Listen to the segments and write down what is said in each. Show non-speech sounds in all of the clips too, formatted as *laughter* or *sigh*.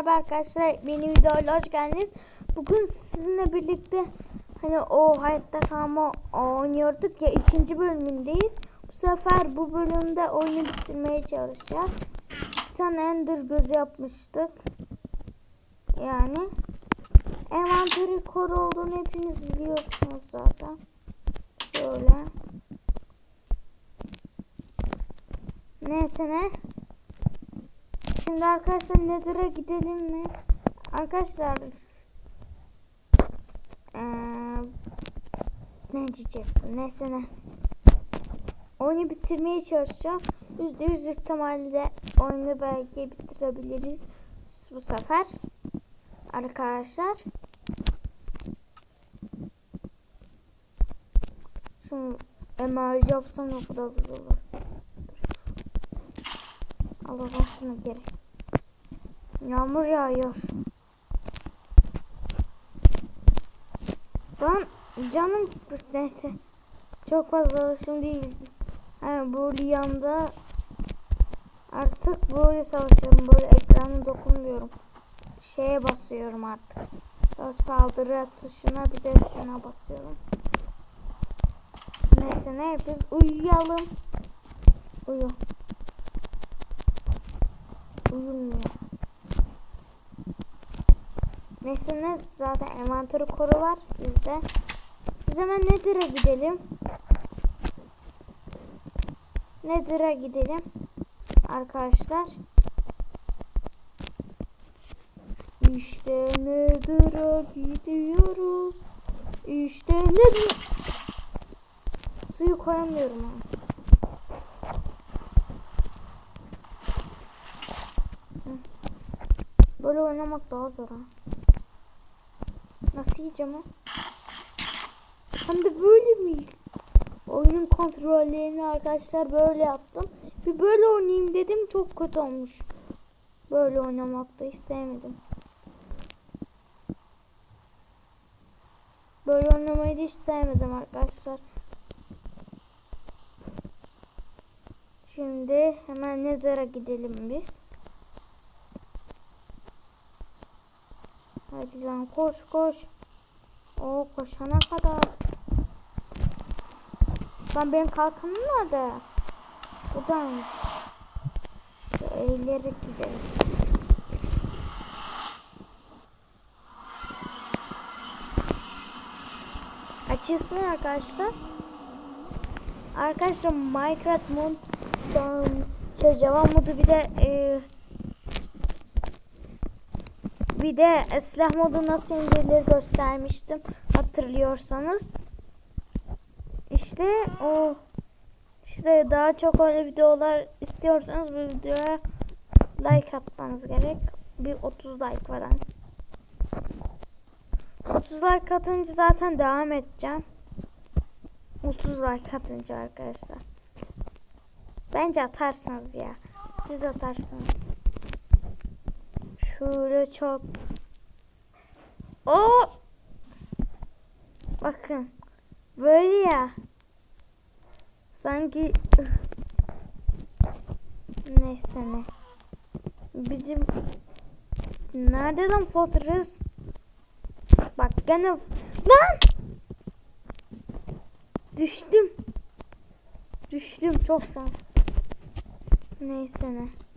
merhaba arkadaşlar. Yeni videoyla hoş geldiniz. Bugün sizinle birlikte hani o hayatta kalma oynuyorduk ya ikinci bölümündeyiz. Bu sefer bu bölümde oyunu bitirmeye çalışacağız. Bir tane ender gözü yapmıştık. Yani envanteri kor olduğunu hepiniz biliyorsunuz zaten. Böyle. Neyse ne. Şimdi arkadaşlar Nether'a gidelim mi? Arkadaşlar ee, ne diyecektim? Neyse ne. Oyunu bitirmeye çalışacağız. %100 ihtimalle oyunu belki bitirebiliriz bu sefer. Arkadaşlar. Şimdi emal yapsam ne kadar güzel olur. Allah şunu geri. Yağmur yağıyor. Ben canım neyse. Çok fazla alışım değil. Yani bu yanda artık böyle savaşıyorum. Böyle ekranı dokunmuyorum. Şeye basıyorum artık. Böyle saldırı tuşuna bir de şuna basıyorum. Neyse ne biz uyuyalım. Uyu. Uyumuyor. Neyse ne zaten envanteri koru var bizde. Biz hemen Nether'a gidelim. Nether'a gidelim. Arkadaşlar. İşte Nether'a gidiyoruz. İşte Nether. Suyu koyamıyorum ha. Böyle oynamak daha zor ha. Nasıl yiyeceğim ha? Hem de böyle mi? Oyunun kontrollerini arkadaşlar böyle yaptım. Bir böyle oynayayım dedim çok kötü olmuş. Böyle oynamak da hiç sevmedim. Böyle oynamayı da hiç sevmedim arkadaşlar. Şimdi hemen Nether'a gidelim biz. Hadi lan koş koş. O koşana kadar. Lan benim kalkanım nerede? Buradaymış. Eğilerek gidelim. Açılsın arkadaşlar. Arkadaşlar Minecraft mod şey Java modu bir de e, bir de silah modu nasıl indirilir göstermiştim hatırlıyorsanız. İşte o işte daha çok öyle videolar istiyorsanız bu videoya like atmanız gerek. Bir 30 like falan. 30 like atınca zaten devam edeceğim. 30 like atınca arkadaşlar. Bence atarsınız ya. Siz atarsınız. Şöyle çok. O Bakın. Böyle ya. Sanki neyse ne. Bizim nerede lan Fortress? Bak gene lan düştüm. Düştüm çok sağ Neyse ne.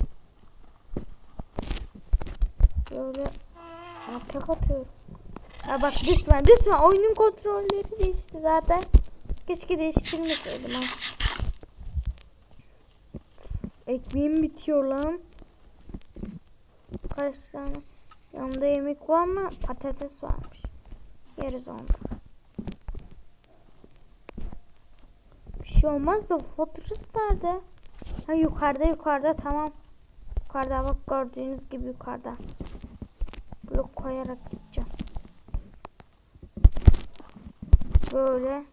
Böyle atak atıyorum. Ya bak düşme düşme oyunun kontrolleri değişti zaten. Keşke değiştirmeseydim ha. Ekmeğim bitiyor lan. Kaç tane yanında yemek var mı? Patates varmış. Yeriz onu. Bir şey olmaz da fotoğraf nerede? Ha yukarıda yukarıda tamam. Yukarıda bak gördüğünüz gibi yukarıda. Blok koyarak gideceğim. Böyle.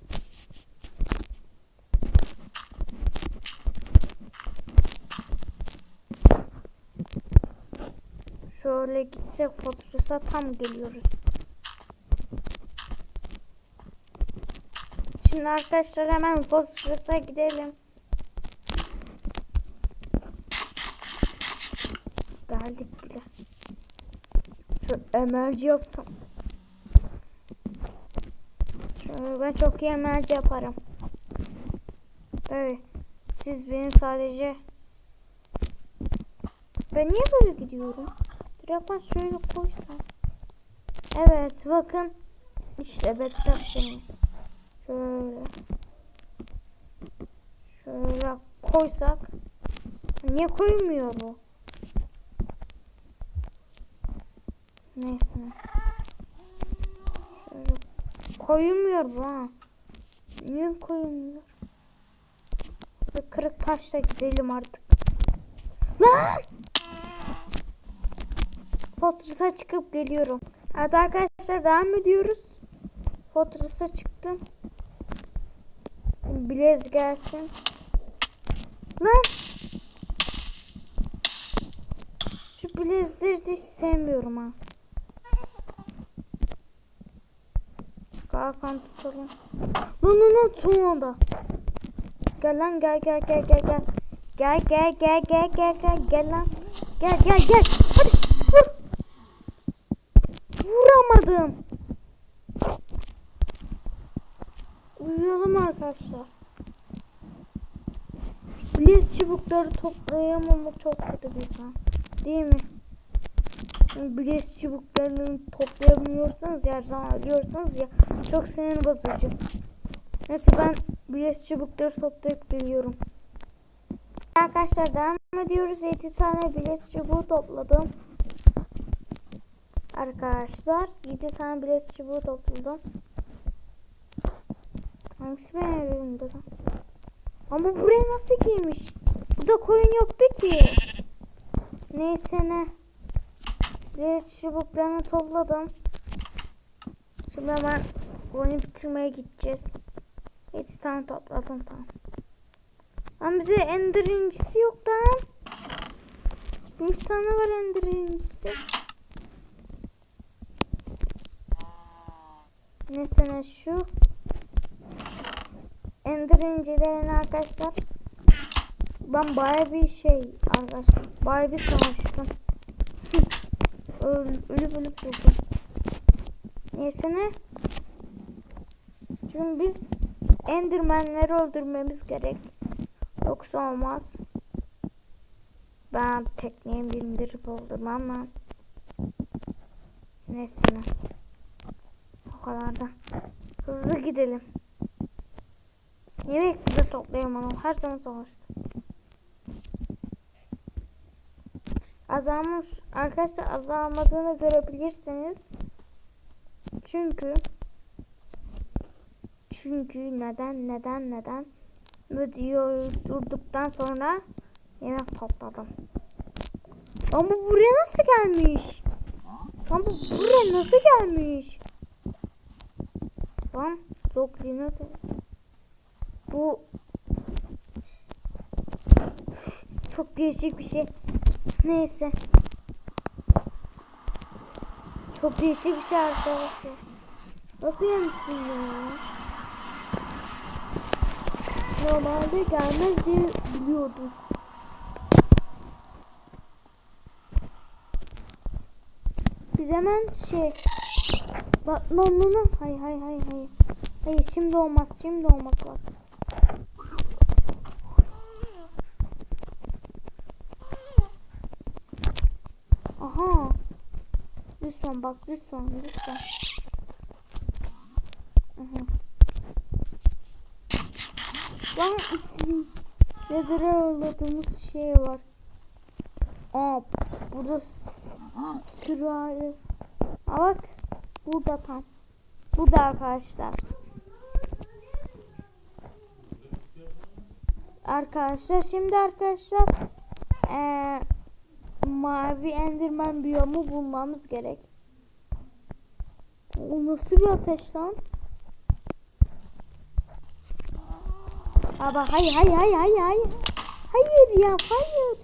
Şöyle gitsek fotoğrafa tam geliyoruz. Şimdi arkadaşlar hemen fotoğrafa gidelim. Geldik bile. Şu emerci yapsam. Şöyle ben çok iyi emerci yaparım. Tabi siz benim sadece ben niye böyle gidiyorum? Direkt şöyle koysam. Evet bakın. İşte betrap seni. Şöyle. Şöyle koysak. Niye koymuyor bu? Neyse. Şöyle koyulmuyor bu ha. Niye koyulmuyor? Şu kırık taşla gidelim artık. Lan! Fortress'a çıkıp geliyorum. Evet arkadaşlar devam ediyoruz. Fortress'a çıktım. Blaze gelsin. Lan! Şu Blaze'leri de hiç sevmiyorum ha. Kalkan tutalım. Lan lan lan son anda. Gel lan gel gel gel gel gel. Gel gel gel gel gel gel gel lan. Gel gel gel. Hadi vur. Vuramadım. Uyuyalım arkadaşlar. Blaze çubukları toplayamamak çok kötü bir insan. Değil mi? Blaze çubuklarını toplayamıyorsanız ya her zaman ölüyorsanız ya çok sinir bozucu. Neyse ben Blaze çubukları toplayıp geliyorum. Arkadaşlar devam ediyoruz. 7 tane Blaze çubuğu topladım. Arkadaşlar 7 tane Blaze çubuğu topladım. Hangisi benim evimde? Ama buraya nasıl girmiş? Burada koyun yoktu ki. Neyse ne. Blaze çubuklarını topladım. Şimdi hemen oyunu bitirmeye gideceğiz. 7 tane topladım tamam. Ama bize ender incisi yok lan. Bir tane var ender incisi. Ne şu. Ender incilerini arkadaşlar. Ben baya bir şey arkadaşlar. Baya bir savaştım. *laughs* Öl, ölüp ölüp buldum. Neyse ne. Şimdi biz Endermenleri öldürmemiz gerek. Yoksa olmaz. Ben tekneye bindirip öldürmem lan. Neyse ne. O kadar da. Hızlı gidelim. Niye bekledi toplayamam? Her zaman savaştım. Azalmış. Arkadaşlar azalmadığını görebilirsiniz. Çünkü çünkü neden neden neden videoyu durduktan sonra yemek topladım. Ama buraya nasıl gelmiş? Ama buraya nasıl gelmiş? Lan Zoklina da bu çok değişik bir şey. Neyse. Çok değişik bir şey arkadaşlar. Nasıl yemiştim ya? Normalde gelmez diye biliyordum. Biz hemen şey Bak lan lan lan hayır hayır hayır hayır. Hayır şimdi olmaz şimdi olmaz bak. Aha. Lütfen bak lütfen lütfen Aha Lan itiriz Nedir'e yolladığımız şey var Aa burada sürahi Aa bak burada tam Burada arkadaşlar Arkadaşlar şimdi arkadaşlar ee, mavi enderman biyomu bulmamız gerek. O nasıl bir ateş lan? Aba hayır hayır hayır hayır hayır. Hayır ya hayır.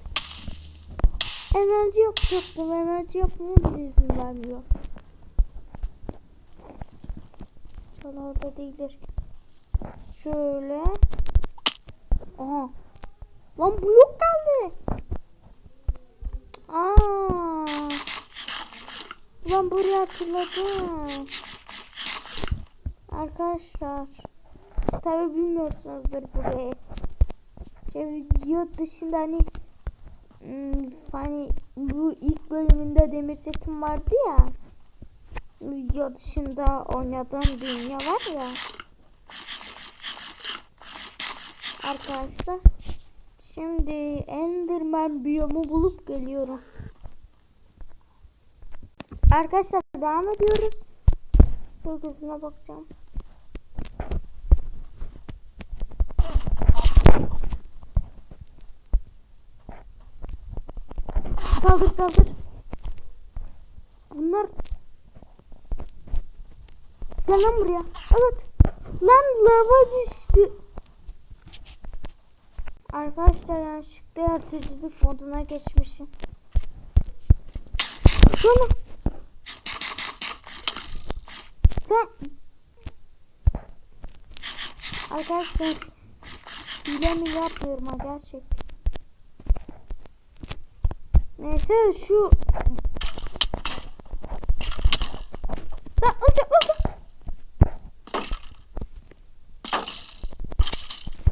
Enerji yapacaktım. Enerji yapmama bile izin vermiyor. İnşallah orada değildir. Şöyle. Aha. Lan blok geldi. Aa. Ben burayı hatırladım. Arkadaşlar. Tabi bilmiyorsunuzdur burayı. Şey, video dışında hani hmm, hani bu ilk bölümünde demir setim vardı ya. Video dışında oynadığım dünya var ya. Arkadaşlar. Şimdi Enderman biyomu bulup geliyorum. Arkadaşlar devam ediyoruz. Bölgesine bakacağım. Saldır saldır. Bunlar Gel lan buraya. Evet. Lan lava düştü. Arkadaşlar yanlışlıkla yaratıcılık moduna geçmişim. Lan. Lan. Arkadaşlar hile mi yapmıyorum ha gerçek. Neyse şu Lan olacak olacak.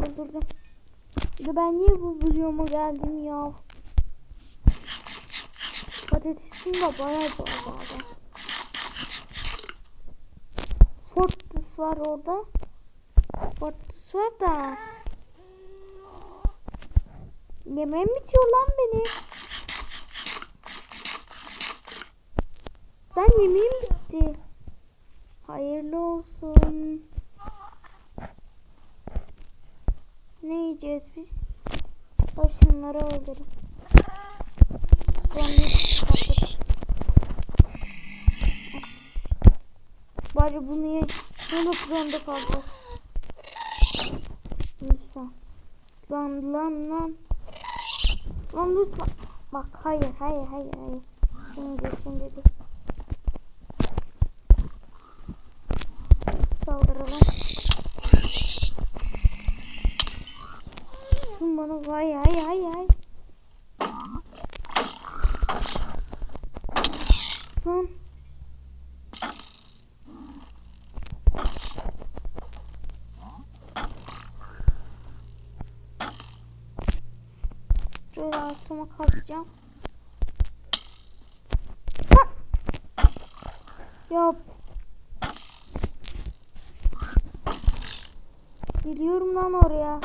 Öldürdüm. Ya ben niye bu bölüme geldim ya? Patatesim de bayağı azaldı. Fortress var orada. Fortress var da. Yemeğim bitiyor lan benim. Ben yemeğim bitti. Hayırlı olsun. Ne yiyeceğiz biz? Bak şunları kapatır. Bari bunu ye. Yemek zorunda kalacağız. Lütfen. Lan lan lan. Lan lütfen. Bak hayır hayır hayır hayır. Şimdi şimdi de. Saldıralım. Şun bana vay hay hay hay. Lan. Şöyle altıma kazacağım. Ha! Ya Geliyorum lan oraya.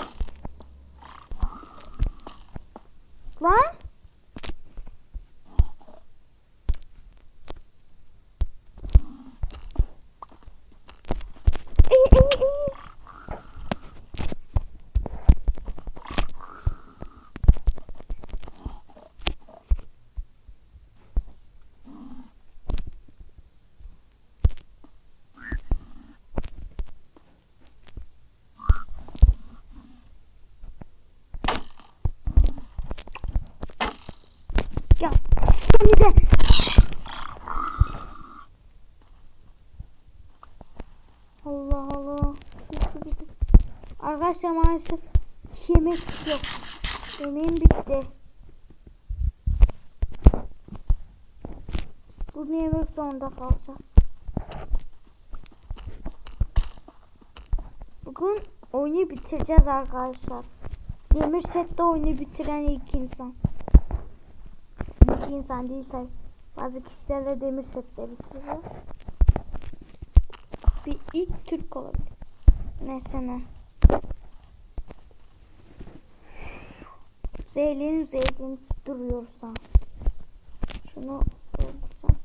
Lan? İyi iyi iyi. Ya seni de. Allah Allah. Arkadaşlar maalesef yemek yok. Yemeğim bitti. Bunu yemek zorunda kalacağız. Bugün oyunu bitireceğiz arkadaşlar. Demir sette oyunu bitiren ilk insan. İlk insan değil tabi. Bazı kişilerle demir sette bitiriyor. Bir ilk Türk olabilir. Neyse ne. Zehirlenim zehirlenim duruyorsa. Şunu öldürsem.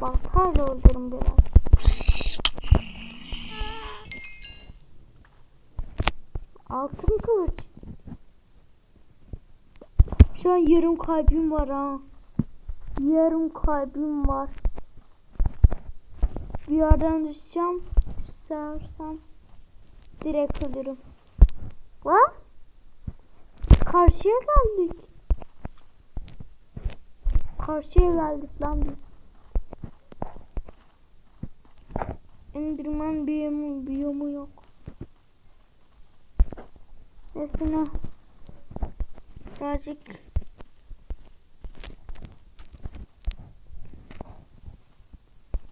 Baltayla öldürün biraz. Altın kılıç. Şu an yarım kalbim var ha. Yarım kalbim var. Bir yerden düşeceğim. Sersem direkt ölürüm. Lan? Karşıya geldik. Karşıya geldik lan biz. Enderman biyomu, biyomu yok. Neyse Birazcık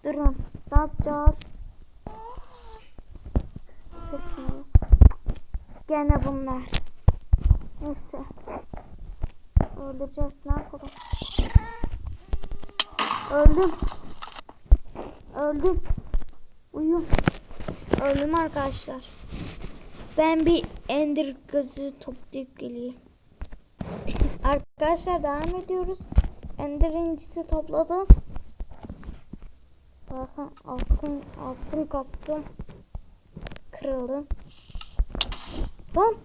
Durun. Ne yapacağız? Sesini. Gene bunlar. Neyse. Öldüreceğiz. Ne yapalım? Öldüm. Öldüm. Uyum. Öldüm arkadaşlar. Ben bir ender gözü toplayıp geleyim. Arkadaşlar devam ediyoruz. Ender incisi topladım. Bakın altın, altın kaskım kırıldı. Lan.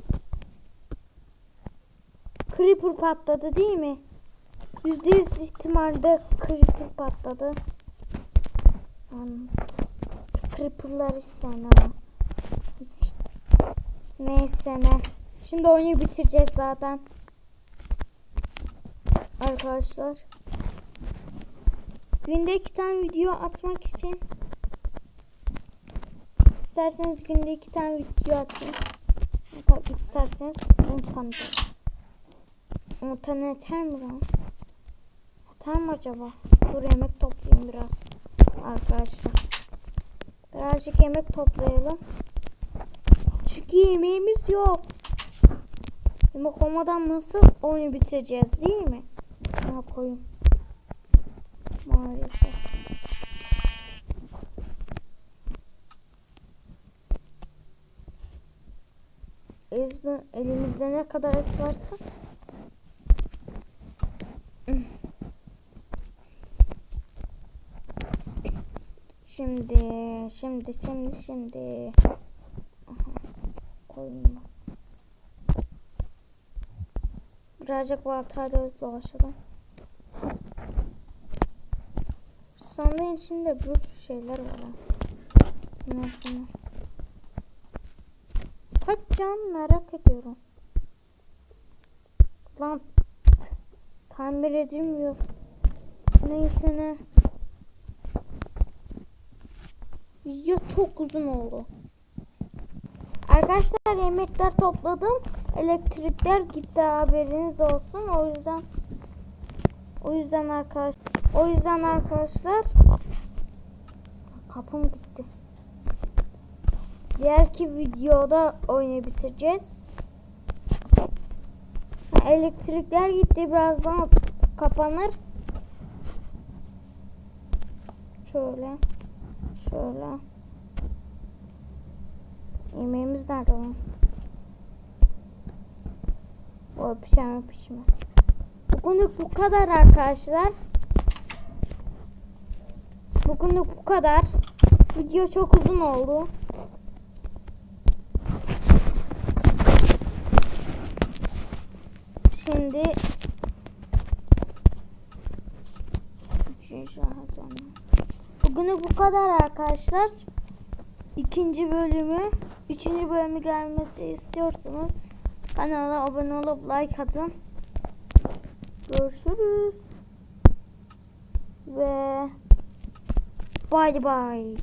Creeper patladı değil mi? Yüzde yüz ihtimalle Creeper patladı. Lan. Creeper'lar hiç sevmem. Hiç. Neyse ne. Şimdi oyunu bitireceğiz zaten. Arkadaşlar. Günde iki tane video atmak için isterseniz günde iki tane video atayım. Tabii isterseniz 10 tane. de. 10 tane yeter mi lan? Yeter mi acaba? Dur yemek toplayayım biraz. Arkadaşlar. Birazcık yemek toplayalım. Çünkü yemeğimiz yok. Yemek olmadan nasıl oyunu bitireceğiz değil mi? Ne yapayım? Maalesef. Ezbe, elimizde ne kadar et varsa Şimdi, şimdi, şimdi, şimdi. Aha, ben. Birazcık baltayla dolaşalım. Şu sandığın içinde bir şeyler var. Neyse. Kaç can merak ediyorum. Lan tamir edilmiyor. Neyse ne. Video çok uzun oldu. Arkadaşlar yemekler topladım. Elektrikler gitti haberiniz olsun. O yüzden o yüzden arkadaş o yüzden arkadaşlar kapım gitti. Diğerki videoda oyunu bitireceğiz. Elektrikler gitti birazdan kapanır. Şöyle. Şöyle. Yemeğimiz nerede lan? O pişer mi pişmez. Bugünlük bu kadar arkadaşlar. Bugünlük bu kadar. Video çok uzun oldu. Şimdi. Bugünlük bu kadar arkadaşlar. İkinci bölümü, üçüncü bölümü gelmesi istiyorsanız kanala abone olup like atın. Görüşürüz. Ve bay bay.